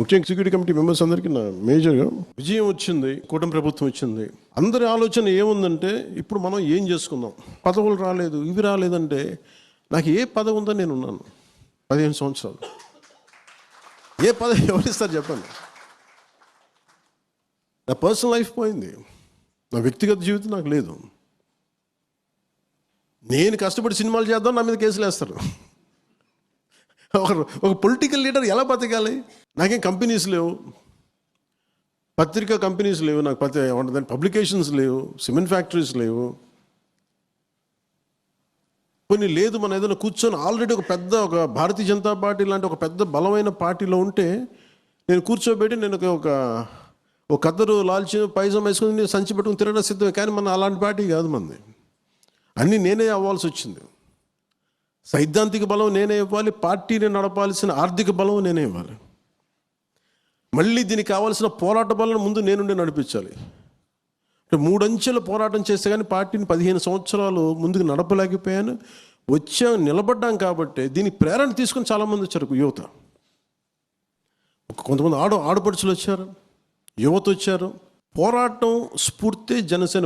ముఖ్యంగా executive committee members అందరికీ నా మేజర్గా విజయం వచ్చింది కూటమి ప్రభుత్వం వచ్చింది. అందరి ఆలోచన ఏముందంటే ఇప్పుడు మనం ఏం చేసుకుందాం? పదవులు రాలేదు ఇవి రాలేదంటే నాకు ఏ పదవి ఉందని నేను ఉన్నాను. పదిహేను సంవత్సరాలు. ఏ పదవి ఎవరిస్తారు చెప్పండి? నా పర్సనల్ లైఫ్ పోయింది. నా వ్యక్తిగత జీవితం నాకు లేదు. నేను కష్టపడి సినిమాలు చేద్దాం నా మీద కేసులు వేస్తారు ఒక ఒక పొలిటికల్ లీడర్ ఎలా బతకాలి? నాకేం కంపెనీస్ లేవు. పత్రికా కంపెనీస్ లేవు. నాకు పత్రి ఏమంటుందని పబ్లికేషన్స్ లేవు. సిమెంట్ ఫ్యాక్టరీస్ లేవు. కొన్ని లేదు మనం ఏదైనా కూర్చొని ఆల్రెడీ ఒక పెద్ద ఒక భారతీయ జనతా పార్టీ లాంటి ఒక పెద్ద బలమైన పార్టీలో ఉంటే నేను కూర్చోబెట్టి నేను ఒక- ఒక కద్దరు లాల్చి పైజం వేసుకుని నేను సంచి పెట్టుకుని తిరగడం సిద్ధమే. కానీ మన అలాంటి పార్టీ కాదు మంది. అన్నీ నేనే అవ్వాల్సి వచ్చింది. సైద్ధాంతిక బలం నేనే ఇవ్వాలి పార్టీని నడపాల్సిన ఆర్థిక బలం నేనే ఇవ్వాలి. మళ్ళీ దీనికి కావాల్సిన పోరాట బలం ముందు నేనుండి నడిపించాలి. అంటే మూడంచెల పోరాటం చేస్తే కానీ పార్టీని పదిహేను సంవత్సరాలు ముందుకు నడపలేకపోయాను. వచ్చాం నిలబడ్డాం కాబట్టి దీనికి ప్రేరణ తీసుకుని చాలామంది వచ్చారు యువత. కొంతమంది ఆడ ఆడపడుచులు వచ్చారు యువత వచ్చారు. పోరాటం స్ఫూర్తి జనసేన